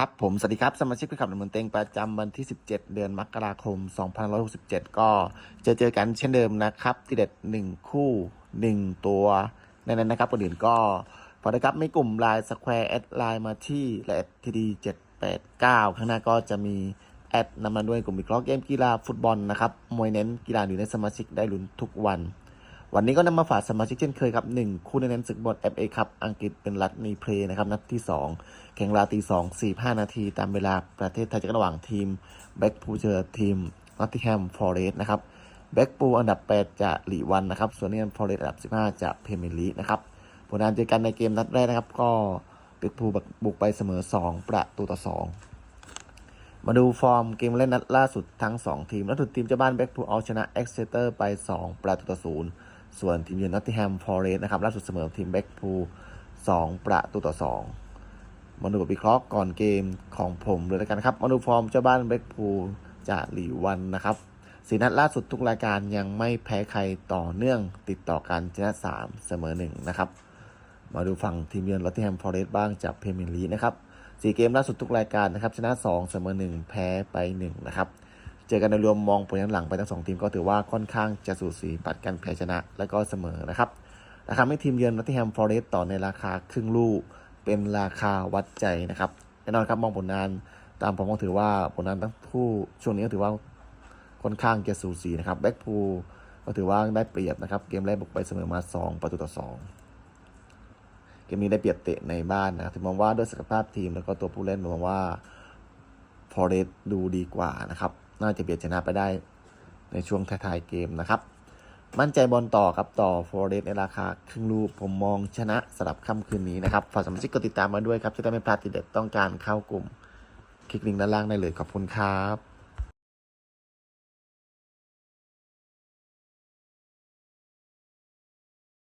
ครับผม สวัสดีครับ สมาชิกผู้ขับดำเนินเต็งประจำวันที่ 17 เดือนมกราคม 2567 ก็จะเจอกันเช่นเดิมนะครับ ที่เด็ด 1 คู่ 1 ตัวในนั้นนะครับคนอื่นก็พอได้ครับไม่กลุ่มไลน์สแควร์แอดไลน์มาที่และทีดี789ข้างหน้าก็จะมีแอดนำมาด้วยกลุ่มวิเคราะห์เกมกีฬาฟุตบอลนะครับมวยเน้นกีฬาอยู่ในสมาชิกได้ลุ้นทุกวัน วันนี้ก็นำมาฝากสมาชิกเช่นเคยครับ1คู่เน้นศึกบอล FA ครับอังกฤษเป็นรัฐนีเพลย์นะครับนัดที่ 2 แข่งเวลาตี2 45 นาที ตามเวลาประเทศไทยจะระหว่างทีมแบ็กพูเจอทีมนอตติแฮมฟอร์เรสต์นะครับแบ็กพูอันดับ 8 จะหลีวันนะครับส่วนนี้ฟอร์เรสต์อันดับ 15 จะเพเมลีนะครับผลงานเจอกันในเกมนัดแรกนะครับ ก็แบ็กพูบุกไปเสมอ 2 ประตูต่อ 2มาดูฟอร์มเกมเล่นนัดล่าสุดทั้ง 2 ทีม ล่าสุดทีมเจ้าบ้านแบ็กพูเอาชนะเอ็กเซเตอร์ไป 2 ประตูต่อ0 ส่วนทีมเยือนนอตติแฮมฟอร์เรสต์นะครับล่าสุดเสมอทีมแบ็กพู2ประตูต่อ2มาดูบทวิเคราะห์ก่อนเกมของผมเลยแล้วกันครับมาดูฟอร์มเจ้าบ้านแบ็กพูจากหลีวันนะครับสีนัดล่าสุดทุกรายการยังไม่แพ้ใครต่อเนื่องติดต่อกันชนะ3 เสมอ1นะครับ มาดูฝั่งทีมเยือนลอตติแฮมฟอร์เรสต์บ้างจากเพรเมียร์ลีกนะครับสี่เกมล่าสุดทุกรายการนะครับชนะ 2 เสมอ1 แพ้ไป1นะครับ เจอกันในรวมมองผลย้อนหลังไปทั้งสองทีมก็ถือว่าค่อนข้างจะสูสีปัดกันแพ้ชนะ และก็เสมอนะครับราคาไม่ทีมเยือนนอตติแฮมฟอร์เรสต์ต่อในราคาครึ่งลูก เป็นราคาวัดใจนะครับแน่นอนครับมองผลงานตามผมก็ถือว่าผลงานทั้งคู่ช่วงนี้ก็ถือว่าค่อนข้างจะสูสีนะครับแบ็กพูก็ถือว่าได้เปรียบนะครับ เกมแรกบุกไปเสมอมา 2 ประตูต่อ 2 เกมนี้ได้เปรียบเตะในบ้านนะถึงมองว่าด้วยศักยภาพทีมแล้วก็ตัวผู้เล่นมองว่าฟอเรสต์ดูดีกว่านะครับ น่าจะเบียดชนะไปได้ในช่วงท้ายๆเกมนะครับ มั่นใจบอลต่อครับต่อฟอร์เรสในราคาครึ่งลูกผมมองชนะสำหรับค่ำคืนนี้นะครับฝากสมาชิกกดติดตามมาด้วยครับจะได้ไม่พลาดทีเด็ดต้องการเข้ากลุ่ม คลิกลิงก์ด้านล่างได้เลยขอบคุณครับ